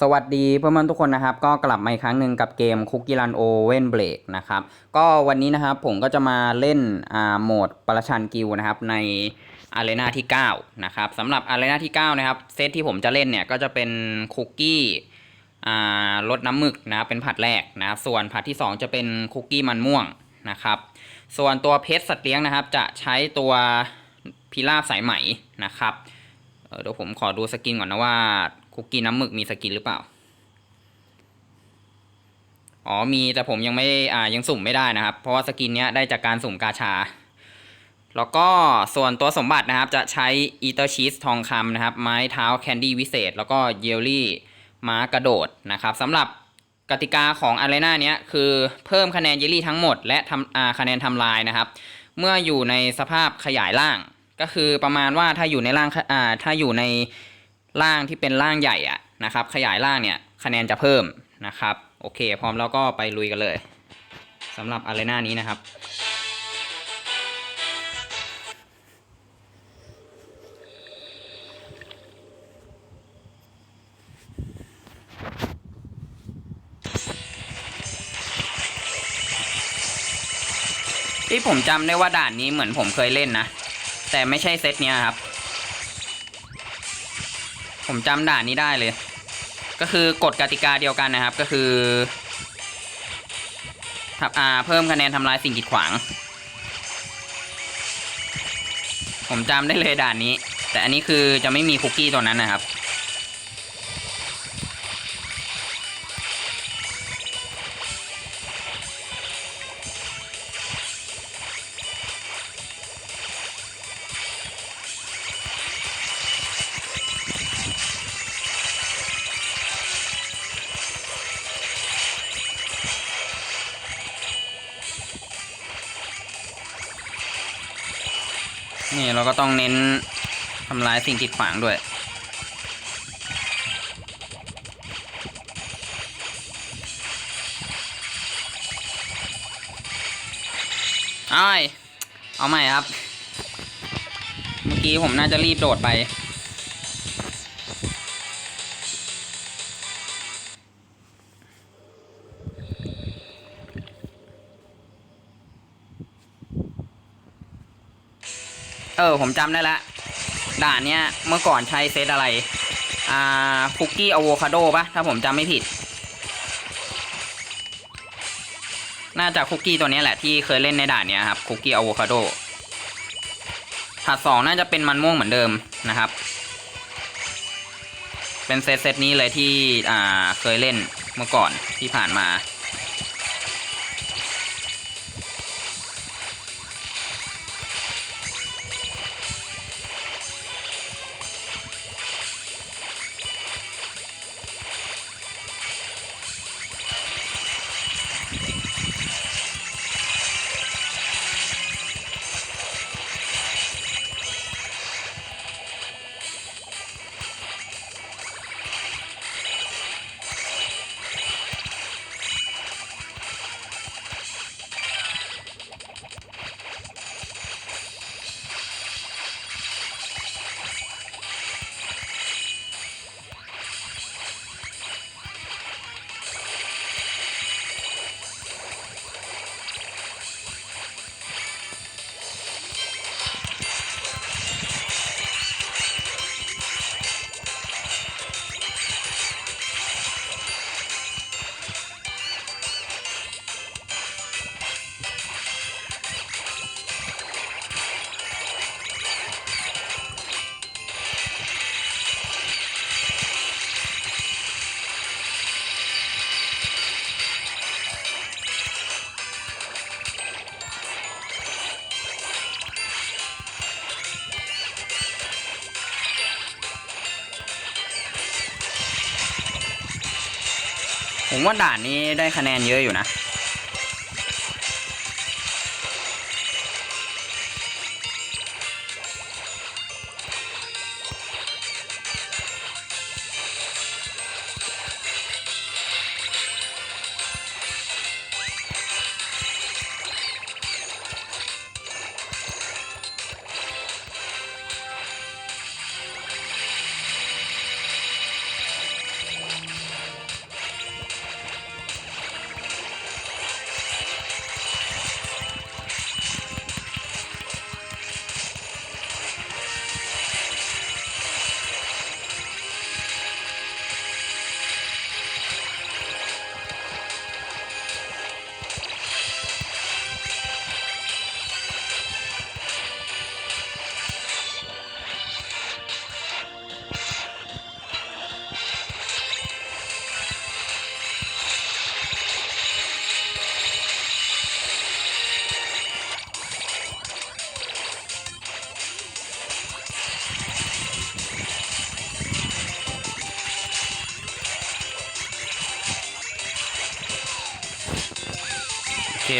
สวัสดีเพื่อนๆทุกคนนะครับ ก็กลับมาอีกครั้งหนึ่งกับเกม Cookie Run Oven Break นะครับก็วันนี้นะครับผมก็จะมาเล่นอ่าโหมดประชันกิลด์นะครับในอารีนาที่9นะครับสำหรับอารีนาที่9นะครับเซตที่ผมจะเล่นเนี่ยก็จะเป็นคุกกี้อ่ารสน้ำหมึกนะเป็นผัดแรกนะครับส่วนผัดที่ 2 จะเป็นคุกกี้มันม่วงนะครับส่วนตัวเพชรสัตว์เลี้ยงนะครับ จะใช้ตัวพิราบสายไหมนะครับเออเดี๋ยวผมขอดูสกินก่อนนะว่า คุกกี้น้ำหมึกมีสกินหรือเปล่า อ๋อมีแต่ผมยังไม่อ่ายังสุ่มไม่ได้นะครับ เพราะว่าสกินเนี้ยได้จากการสุ่มกาชา แล้วก็ส่วนตัวสมบัตินะครับ จะใช้อีเตอร์ชีสทองคำนะครับ ไม้เท้าแคนดี้วิเศษ แล้วก็เยลลี่ม้ากระโดดนะครับสำหรับกติกาของอารีนาเนี้ยคือเพิ่มคะแนนเยลลี่ทั้งหมด และทำอ่าคะแนนทำลายนะครับ เมื่ออยู่ในสภาพขยายร่าง ก็คือประมาณว่าถ้าอยู่ในร่างอ่าถ้าอยู่ใน ร่างที่เป็นร่างใหญ่อะนะครับ ขยายร่างเนี่ยคะแนนจะเพิ่มนะครับ โอเค พร้อมแล้วก็ไปลุยกันเลยสำหรับอารีนานี้นะครับที่ผมจำได้ว่าด่านนี้เหมือนผมเคยเล่นนะ แต่ไม่ใช่เซตเนี้ยครับ ผมจำด่านนี้ได้เลย ก็คือกฎกติกาเดียวกันนะครับ ก็คือทับอาเพิ่มคะแนนทำลายสิ่งกีดขวาง ผมจำได้เลยด่านนี้ แต่อันนี้คือจะไม่มีคุกกี้ตัวนั้นนะครับ นี่เราก็ต้องเน้นทำลายสิ่งกีดขวางด้วยเอาไอเอาใหม่ครับ เมื่อกี้ผมน่าจะรีบโดดไป เออ ผมจำได้ละ ด่านเนี้ยเมื่อก่อนใช้เซตอะไร อ่าคุกกี้อะโวคาโดปะถ้าผมจำไม่ผิด น่าจะคุกกี้ตัวนี้แหละที่เคยเล่นในด่านเนี้ยครับ คุกกี้อะโวคาโดถัดสองน่าจะเป็นมันม่วงเหมือนเดิมนะครับ เป็นเซตเซตนี้เลยที่อ่าเคยเล่นเมื่อก่อนที่ผ่านมา ผมว่าด่านนี้ได้คะแนนเยอะอยู่นะ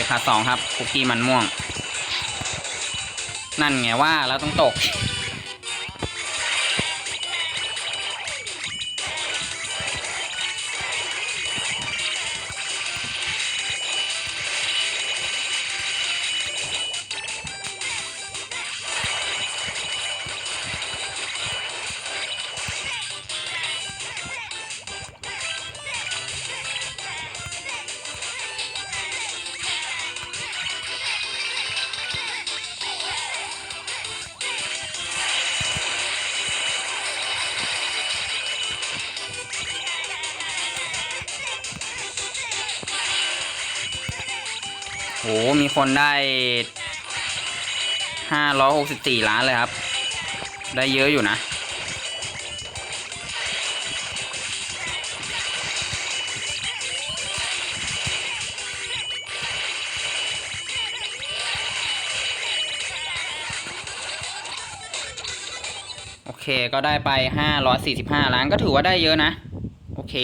พาร์ทสองครับคุกกี้มันม่วง นั่นไงว่าแล้วต้องตก โห มีคนได้ห้าร้อยหกสิบสี่ล้านเลยครับ ได้เยอะอยู่นะ โอเคก็ได้ไปห้าร้อยสี่สิบห้าล้านก็ถือว่าได้เยอะนะ โอเค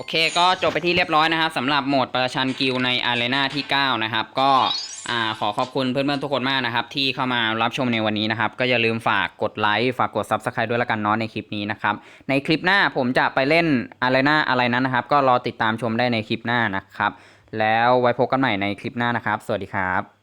โอเคก็จบไปที่เรียบร้อยนะครับสำหรับโหมดประชันกิลในอารีนาที่ 9 นะครับ ก็ขอขอบคุณเพื่อนๆทุกคนมากนะครับ ที่เข้ามารับชมในวันนี้นะครับ ก็อย่าลืมฝากกดไลค์ฝากกด Subscribe ด้วยละกันเนาะในคลิปนี้นะครับ ในคลิปหน้าผมจะไปเล่นอารีนาอะไรนั้นนะครับ ก็รอติดตามชมได้ในคลิปหน้านะครับ แล้วไว้พบกันใหม่ในคลิปหน้านะครับ สวัสดีครับ